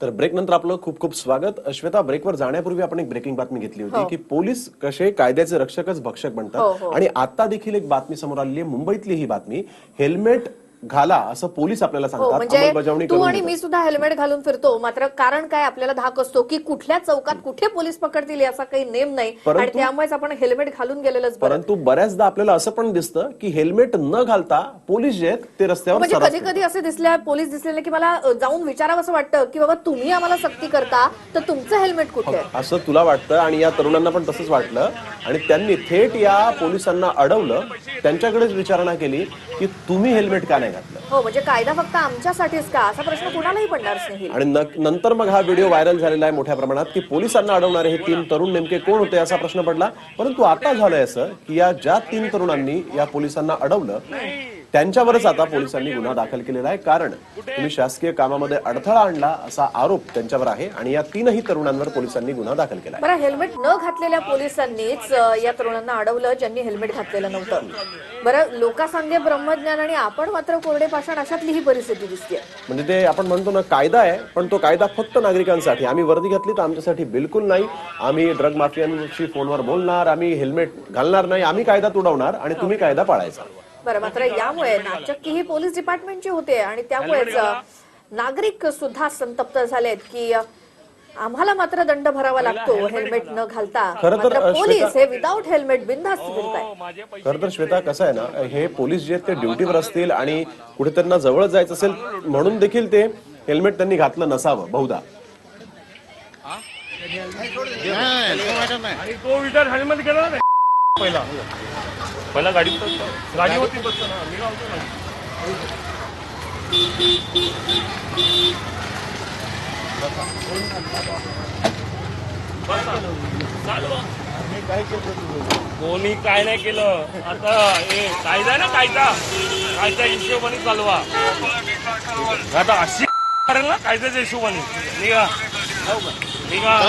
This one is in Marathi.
तर ब्रेक नंतर आपलं खूप खूप स्वागत श्वेता ब्रेकवर जाण्यापूर्वी आपण एक ब्रेकिंग बातमी घेतली होती हो. की पोलीस कसे कायद्याचे रक्षकच भक्षक हो, बनतात हो. आणि आता देखील एक बातमी समोर आलेली आहे मुंबईतली ही बातमी हेल्मेट घाला असं पोलीस आपल्याला हो सांगतात. म्हणजे तू आणि. मी सुद्धा हेल्मेट घालून फिरतो. मात्र कारण काय आपल्याला धाक असतो की कुठल्या चौकात कुठे पोलीस पकडतील याचा काही नेम नाही. आणि त्यामुळेच आपण हेल्मेट घालून गेलेलंच परंतु बऱ्याचदा आपल्याला असं पण दिसतं की हेल्मेट न घालता पोलीस जे आहेत ते रस्त्यावर म्हणजे कधी कधी असे दिसले पोलीस दिसलेले की मला जाऊन विचारावं असं वाटतं की बाबा तुम्ही आम्हाला सक्ती करता तर तुमचं हेल्मेट कुठे असं तुला वाटतं आणि या तरुणांना पण तसंच वाटलं. आणि त्यांनी थेट या पोलिसांना अडवलं. त्यांच्याकडेच विचारणा केली की तुम्ही हेल्मेट का नाही? हो म्हणजे कायदा फक्त आमच्यासाठीच का? असा प्रश्न कुणालाही पडणार स्नेहिल आणि नंतर मग हा व्हिडिओ व्हायरल झालेला आहे मोठ्या प्रमाणात की पोलिसांना अडवणारे हे तीन तरुण नेमके कोण होते असा प्रश्न पडला. परंतु आता झालंय असं की या ज्या तीन तरुणांनी या पोलिसांना अडवलं त्यांच्यावरच आता पोलिसांनी गुन्हा दाखल केलेला आहे. कारण तुम्ही शासकीय कामामध्ये अडथळा आणला असा आरोप त्यांच्यावर आहे आणि या तीनही तरुणांवर पोलिसांनी गुन्हा दाखल केला बरं हेल्मेट न घातलेल्या पोलिसांनीच या तरुणांना अडवलं ज्यांनी हेल्मेट घातलेलं नव्हतं. बरं लोकांसांगे ब्रह्मज्ञान आणि आपण मात्र कोरडे पाषाण अशातली ही परिस्थिती दिसते म्हणजे ते आपण म्हणतो ना कायदा आहे पण तो कायदा फक्त नागरिकांसाठी. आम्ही वर्दी घातली तर आमच्यासाठी बिलकुल नाही. आम्ही ड्रग माफियांशी फोनवर बोलणार आम्ही हेल्मेट घालणार नाही. आम्ही कायदा तुडवणार आणि तुम्ही कायदा पाळायचा. बरं मात्र यामुळे नाचक्की ही पोलीस डिपार्टमेंटची होते आणि त्यामुळेच नागरिक सुद्धा संतप्त झालेत की आम्हाला मात्र दंड भरावा लागतो हेल्मेट न घालता. खरं तर, पोलीस हे विदाऊट हेल्मेट बिनधास्त फिरतायत. खरं तर श्वेता कसं आहे ना हे पोलीस जे आहेत ते ड्युटीवर असतील आणि कुठे त्यांना जवळ जायचं असेल म्हणून देखील ते हेल्मेट त्यांनी घातलं नसावं बहुधा. हेल्मेट गेला ना पहिला. पहिला गाडी गाडी होती बसतो ना. मी लावतो ना. कोणी काय नाही केलं. आता हे कायदा ना कायदा. कायदा हिशोबाने चालवा. आता अशी करेल ना कायद्याच्या हिशोबाने. निघा. निघा.